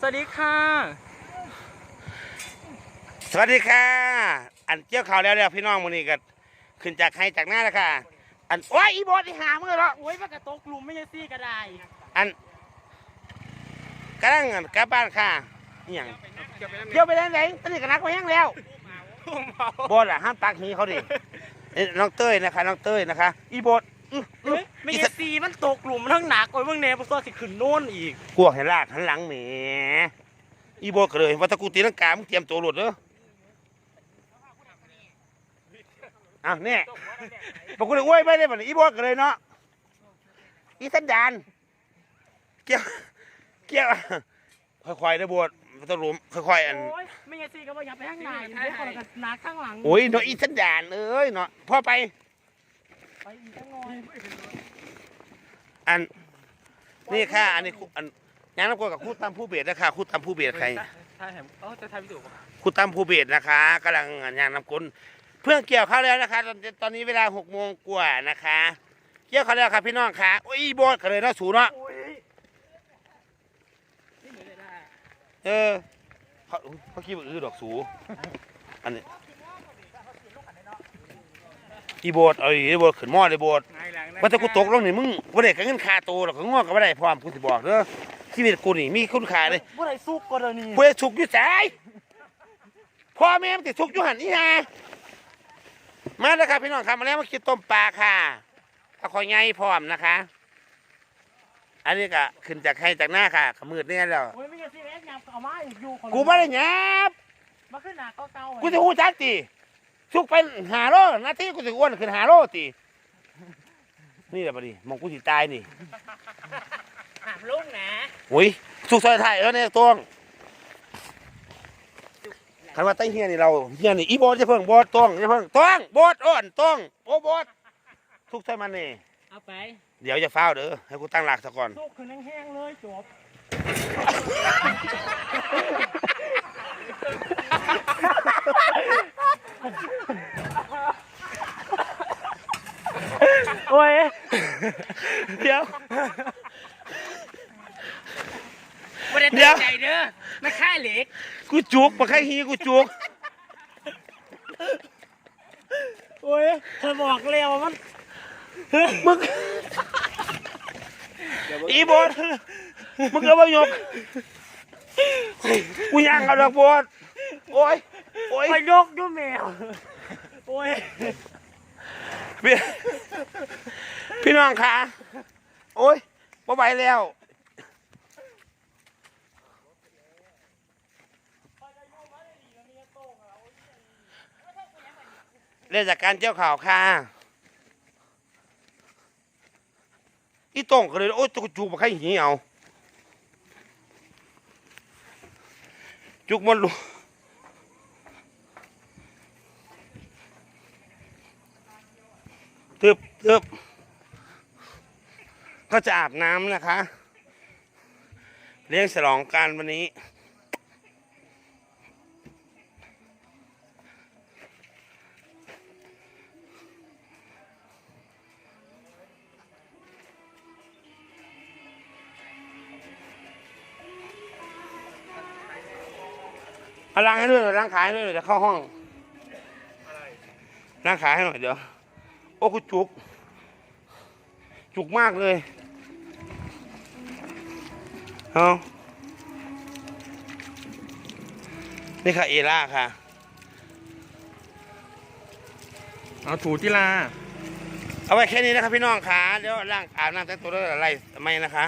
สวัสดีค่ะ สวัสดีค่ะ อันเกี่ยวข่าวแล้วแล้วพี่น้องมื้อนี้ก็ขึ้นจากให้จากหน้าแล้วค่ะ อันโอ้ยอีบอสอีหามือแล้วโอ้ยมากระตกหลุมไม่ใช่ซี่ก็ได้อันกำลังกลับบ้านค่ะอหย่างเที่ยวไปได้ไหนตอนนี้ก็นักไปยังแล้วบอสอะห้ามตักหีเขาดิเอ้ยน้องเต้ยนะคะน้องเต้ยนะคะ อีบอสอื้ออื้อ ไม่อีใช่สซี่มันตกหลุมทั้งหนักโอ้ยเบิ่งแหน่พวกซ้อสิขึ้นโน่นอีกกวกให้ลากหันหลังแหมอีบอสก็เลยว่าตะกูตีลังกามึงเตรียมตัวหลุดเด้ออ้าวเนี่ยบอกกูเลยอ้วยไปเลยบัดนี้อีบอสก็เลยเนาะอีสันดานเกี่ยวเกี่ยวค่อยๆนะบวชมันต้องรู้ค่อยๆอันโอ้ยไม่ใช่ซี่ก็ว่าอย่าไปข้างหน้าอยู่เดี๋ยวคนละกันหนักข้างหลังโอ้ยเนาะอีสันดานเอ้ยเนาะพ่อไปไปอีกจังหน่อย อันนี่ค่ะอันนี้ครูอันยางน้ำกลกับครูตามผู้เบียดนะคะครูตามผู้เบียดใครถ่ายแถมเอ้าจะถ่ายวิดีโอป่ะครูตามผู้เบียดนะคะกำลังยางน้ำกลเพื่อเกี่ยวเข้าวแล้วนะคะ ตอนตอนนี้เวลาหกโมงกว่านะคะ เกี่ยวเข้าวแล้วค่ะพี่น้องค่ะโอ้ยอีบอสก็เลยเนาะสูเนาะเออเขาเขาคิดว่าอือดอกสูอันนี้อีโบดเอ้ยอีโบดขึ้นหม้อเลยโบด ว่าถ้ากูตกลงนี่มึงว่าได้กับเงินค่าโตวหรอกก็งอก็ไม่ได้พร้อมกูสิบอกเด้อชีวิตกูนี่มีคุณค่าเลยบ่ได้สุกก็เดี๋ยวนี้กูจะสุกอยู่สายพ่อแม่มันติดสุกอยู่หันนี่ฮะมาแล้วครับพี่น้องครับมาแล้วมาคิดต้มปลาค่ะถ้าคอยไงพร้อมนะคะ อันนี้ก็ขึ้นจากให้จากหน้าค่ะขมืดเนี่ยแล้ว โอ้ยไม่ใช่ซี่แม่งยับเอามาอีกอยู่คนละกูไม่ได้หยาบมาขึ้นหนักเก่าๆกูจะหูจักตีสุกไปหาโลนาทีกูจะอ้วนขึ้นหาโลตี นี่แหละปะดิมองกูสิตายนี่หักลุงนะโอ้ยสุกซอยไทยเออเนี่ยตัวงคันว่าไต้เฮียนี่เราเฮียนี่อีโบอสจะเพิ่งโบอสต้องจะเพิ่งต้องโบอสอ่อนต้องโอ้โบอสสุกใส่มันนี่เอาไปเดี๋ยวจะเฝ้าวเด้อให้กูตั้งหลักซะก่อนสุกขึ้นแห้งๆเลยจบ โอ้ย เดี๋ยวไม่ได้เดี๋ยวตั้งใจเด้อไม่ค่ายเหล็กกูจุกมาแค่ฮีกูจุก โอ้ยเธอบอกแล้วว่ามันมึงอีโบอสมึงเอามายกกูย่างเอาดอกโบอสโอ้ยโอ้ยไปยกด้วยแมวโอ้ยพี่ พี่น้องคะโอ้ยบ่ไหวแล้ว เรื่องจากการเจ้าข่าวค่ะอีต้งก็เลย โอ้ยจุกจุกมาใครหีเอาจุกมันลุ ตึบตึบก็จะอาบน้ำนะคะ เลี้ยงฉลองการวันนี้ เอาล้างให้ด้วยหน่อยล้างขายให้ด้วยหน่อยจะเข้าห้องล้างขายให้หน่อยเดี๋ยว โอ้กูจุก จุกมากเลย เอานี่ค่ะเอล่าค่ะ เอาถูที่ลา เอาไว้แค่นี้นะครับพี่น้องค่ะเดี๋ยวล่างอาบน้ำแต่งตัวแล้วอะไรไม่นะคะ